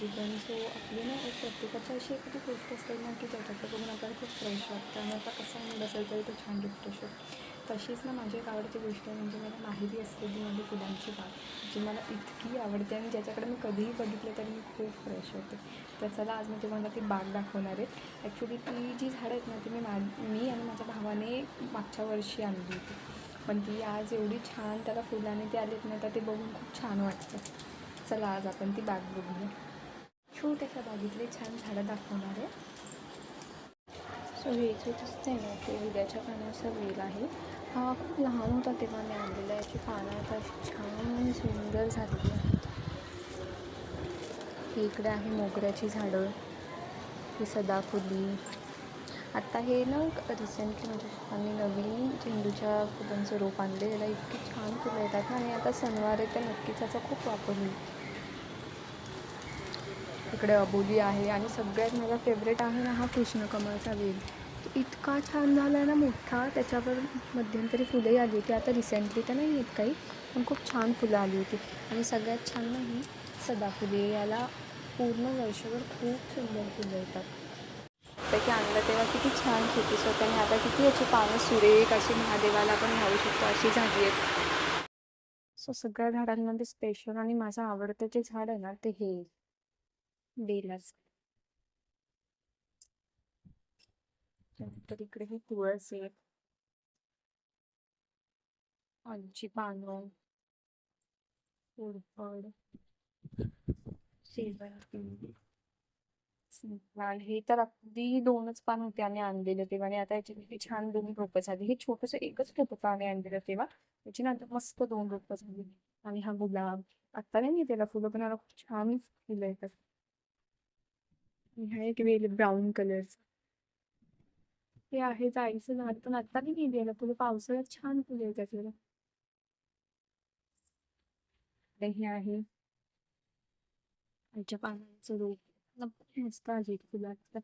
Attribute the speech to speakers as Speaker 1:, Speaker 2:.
Speaker 1: Design. So आपली ना एक प्रत्येकाची अशी एखादी गोष्ट असते ना की त्याच्याकडे बघून आपल्याला खूप फ्रेश वाटतं. आणि आता कसं मी बसेल तरी तो छान रिफ्रेश होतो तशीच ना माझी एक आवडती गोष्ट आहे म्हणजे मला माहिती असलेली माझी म्हणजे फुलांची बाग जी मला इतकी आवडते आणि ज्याच्याकडे मी कधीही बघितले तरी मी खूप फ्रेश होते. तर चला आज मी तुम्हाला ती बाग दाखवणार आहे. ॲक्च्युली ती जी झाडं आहेत ना ती मी मा मी आणि माझ्या भावाने मागच्या वर्षी आणली होती. पण ती आज एवढी छान त्याला फुलाने ते आलेत ना तर ते बघून खूप छान वाटतं. चला आज आपण ती बाग बघूया. छोट्याशा बागेतले छान झाडं दाखवणार आहे सो हे जे दिसते ना ते विड्याच्या पानाचा वेल आहे हा खूप लहान होता तेव्हा मी आणलेला याची पानं आता अशी छान सुंदर झालेली आहेत इकडे आहे मोगऱ्याची झाडं ही सदाफुली आत्ता हे ना रिसेंटली म्हणजे आम्ही नवीन झेंडूच्या फुलांचं रोप आणले त्याला इतकी छान फुलं येतात ना आणि आता सणवार आहे तर नक्कीच याचा खूप वापर होईल इकडे अबोली आहे आणि सगळ्यात माझा फेवरेट आहे ना हा कृष्णकमळचा वेल. तो इतका छान झाला आहे ना मोठा त्याच्यावर मध्यंतरी फुलंही आली होती. आता रिसेंटली तर नाही आहेत काही पण खूप छान फुलं आली होती. आणि सगळ्यात छान ना ही सदाफुले याला पूर्ण वर्षभर खूप सुंदर फुलं येतात. त्याची आणलं तेव्हा किती छान खेती होते आणि आता किती याची पानं सुरेख अशी महादेवाला पण घालू शकतो अशी झाली आहेत. सो सगळ्या झाडांमध्ये स्पेशल आणि माझं आवडतं जे झाड आहे ना ते हे. बेलाच त्यानंतर इकडे ही तुळस आहे. पानं. कोरफड हे तर अगदी दोनच पान होते आम्ही आणलेले तेव्हा. आणि आता याची किती छान दोन रोपं झाली. हे छोटस एकच रोपं आम्ही आणलेलं तेव्हा? त्याची नंतर मस्त दोन रोपं झाली. आणि हा गुलाब. आता नाही त्याला फुलं पण खूप छान फुलं येतात. आणि एक वेल ब्राऊन कलरच हे आहे जायचं झाड पण आता नाही गेलेलं फुलं. पावसाळ्यात छान फुलं येतात त्याला हे आहे. आईच्या पानांचं रोप. मस्त आहे फुलं असतात